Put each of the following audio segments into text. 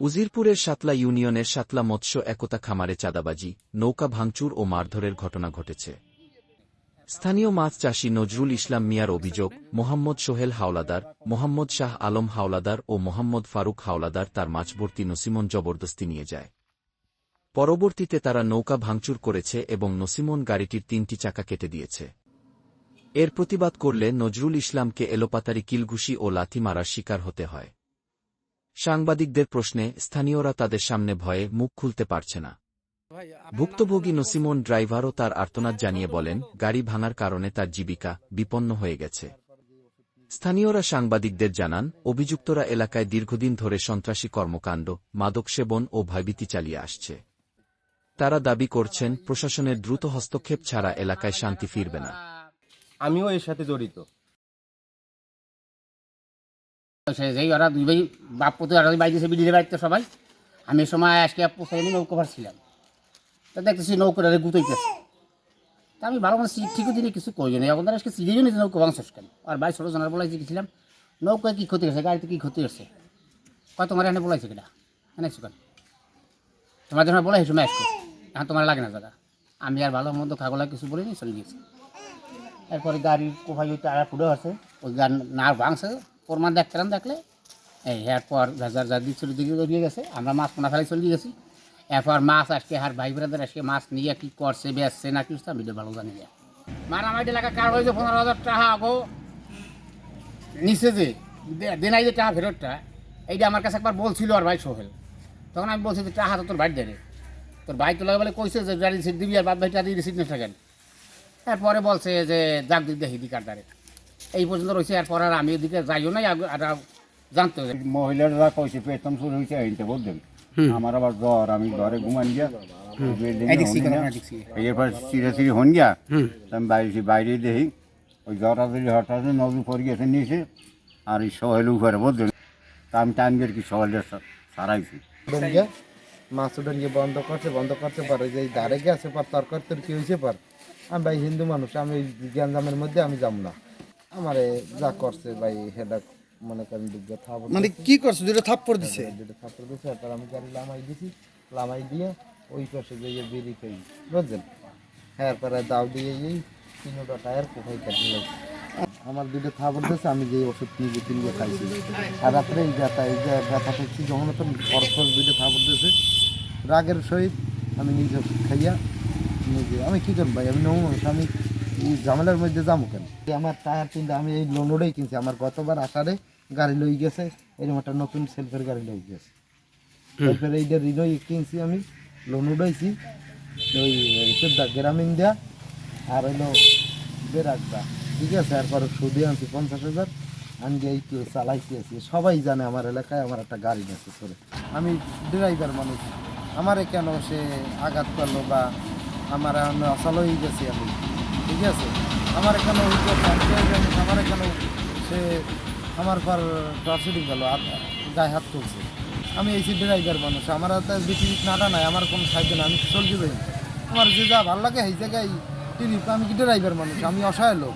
উজিরপুরের সাতলা ইউনিয়নের সাতলা মৎস্য একতা খামারে চাঁদাবাজি, নৌকা ভাঙচুর ও মারধরের ঘটনা ঘটেছে। স্থানীয় মাছ চাষী নজরুল ইসলাম মিয়ার অভিযোগ, মোহাম্মদ সোহেল হাওলাদার, মোহাম্মদ শাহ আলম হাওলাদার ও মোহাম্মদ ফারুক হাওলাদার তার মাছভর্তি নসিমন জবরদস্তি নিয়ে যায়। পরবর্তীতে তারা নৌকা ভাঙচুর করেছে এবং নসিমন গাড়িটির তিনটি চাকা কেটে দিয়েছে। এর প্রতিবাদ করলে নজরুল ইসলামকে এলোপাতারি কিলঘুষি ও লাথি মারার শিকার হতে হয়। সাংবাদিকদের প্রশ্নে স্থানীয়রা তাদের সামনে ভয়ে মুখ খুলতে পারছে না। ভুক্তভোগী নসিমন ড্রাইভারও তার আর্তনাদ জানিয়ে বলেন, গাড়ি ভাঙার কারণে তার জীবিকা বিপন্ন হয়ে গেছে। স্থানীয়রা সাংবাদিকদের জানান, অভিযুক্তরা এলাকায় দীর্ঘদিন ধরে সন্ত্রাসী কর্মকাণ্ড মাদক সেবন ও ভয়ভীতি চালিয়ে আসছে। তারা দাবি করছেন, প্রশাসনের দ্রুত হস্তক্ষেপ ছাড়া এলাকায় শান্তি ফিরবে না। আমিও এর সাথে জড়িত। সে যেই ওরা দুই ভাই, বাপ পুতো বাইরে বিডির বাড়িতে সবাই, আমি সময় আজকে পোসাইনি নৌকো ছিলাম তা দেখতেছি নৌকোটা গুতাইতেছে। তা আমি ভালো মানে ঠিকও দিনে কিছু করি না এখন আজকে চিড়িও নিতে নৌকো ভাঙছস কেন? আর ভাই ছোটো জনের বলাই গেছিলাম, নৌকায় কী ক্ষতি হয়েছে, গাড়িতে কী ক্ষতি হয়েছে? কয় তোমার এখানে বলাইছে কিনা? এনে কেন? তোমার যখন বলে এই সময় আসছো এখন তোমার লাগে না দাদা আমি আর ভালো মন্দ খাগলা কিছু বলিনি, চলে গেছি। এরপরে গাড়ির কোথায় টায়ার ফুটে আছে, ওই গান না ভাঙছে। প্রমাণ দেখলাম দেখলে এই এরপর যার যার দিক চলে দিকে দিয়ে গেছে, আমরা মাছ পোনা ফেলে চলে গেছি। এরপর মাছ আজকে আর ভাই ব্রাদার আজকে মাছ নিয়ে কি করছে, বেচছে না কিছু আমি ভালো জানি না। মারামারি এলাকা কার হয়েছে, পনেরো হাজার টাকা আগো নিচে যে, দে- দেনাই যে টাকা ফেরতটা, এইটা আমার কাছে একবার বলছিল আর ভাই সোহেল। তখন আমি বলছি যে, টাকা তো তোর বাড়ি দেবে। তোর ভাই তোলা বলে কইছে যে গাড়ি রিসিট দিবি আর বাদ ভাই টাকা রিসিট নিয়ে থাকেন। এরপরে বলছে যে, যাক দিক দেখি, দিকার দ্বারে। এই পর্যন্ত রয়েছে এরপর আর আমি ওদিকে যাইও নাই আর জানতো মহিলারা কইছে পেতম শুরু হয়েছে এইটা বুঝলেন আমার আবার জ্বর আমি ঘরে ঘুমান গিয়া এরপর চিরে চিরে হন গিয়া আমি বাইরে বাইরে দেখি ওই জ্বর আসলে হঠাৎ পড়ে গেছে নিচে আর এই সহেল উপরে বুঝলেন তা আমি টাইম কি সহেলটা সারাইছি। মাছ বন্ধ করছে বন্ধ করতে পারে যে এই গেছে পর তরকার তোর হয়েছে পর আমি ভাই হিন্দু মানুষ আমি এই জ্ঞানজামের মধ্যে আমি যাব না। আমারে যা করছে ভাই হেডা মনে করেন দিক দিয়ে থাপ মানে কি করছে? দুটো থাপ্পড় দিছে? যেটা থাপ্পড় দিছে তারপর আমি গাড়ি লামাই দিছি লামাই দিয়ে ওই পাশে গিয়ে বিড়ি খাই বুঝলেন হ্যাঁ পরে দাও দিয়ে এই তিনটা টায়ার কোথায় কাটি আমার দুটো থাপড় দিয়েছে আমি যে ওষুধ নিয়ে তিনটে খাইছি। আর রাত্রে এই ব্যথা এই যে ব্যথা পেয়েছি যখন তো পরস্পর দুটো থাপড় দিয়েছে রাগের সহিত আমি নিজে ওষুধ খাইয়া নিজে আমি কী করব ভাই? আমি নৌ মানুষ আমি ঝামেলার মধ্যে যাব কেন? আমার টায়ার তিনটা আমি এই লোনোডেই কিনছি। আমার গতবার আসারে গাড়ি লই গেছে। এরকম একটা নতুন সেলফের গাড়ি লই গেছে। সেলফের এইটা ঋণই কিনছি আমি লোন উঠাইছি ওই সেটা গ্রামীণ দেয়া আর হইল বেরাকটা ঠিক আছে এরপর সুদে আনছি পঞ্চাশ হাজার। আমি এই তো চালাইতে আছি সবাই জানে আমার এলাকায় আমার একটা গাড়ি আছে করে আমি ড্রাইভার মানুষ। আমারে কেন সে আঘাত করল বা আমার অচল হয়ে গেছি আমি? ঠিক আছে? আমার এখানে আমার এখানে সে আমার পর টর্চেটিং গেল গায়ে হাত তুলছে। আমি এই ড্রাইভার মানুষ, আমার হাতে বেশি নাটা নাই আমার কোনো সাহায্য নাই, আমি চলতে পারি আমার যে যা ভালো লাগে এই জায়গায় টিভি আমি কি ড্রাইভার মানুষ? আমি অসহায় লোক,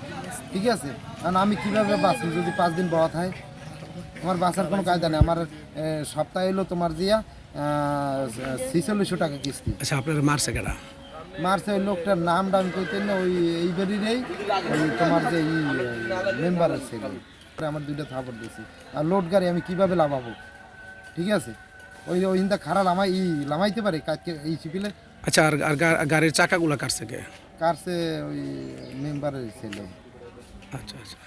ঠিক আছে? কারণ আমি কীভাবে বাঁচি যদি পাঁচ দিন বড় হয়? আমার বাঁচার কোনো কায়দা নেই, আমার সপ্তাহে এলো তোমার দিয়া ছিচল্লিশশো টাকা কিস্তি। আচ্ছা আপনার মারছে কেডা? মার্চে ওই লোকটার নামটা আমি কইতে না ওই এই বাড়িরই ওই তোমার যে ই মেম্বারের ছেলে আমার দুইটা থাপড় দিয়েছি। আর লোড গাড়ি আমি কীভাবে লাভাবো? ঠিক আছে? ওই ওই খারাপ লামাই ই লামাইতে পারে কাজকে এই চিপিলে আচ্ছা আর গাড়ির চাকাগুলা কাটছে কে? কারছে ওই মেম্বারের ছেলে। আচ্ছা আচ্ছা।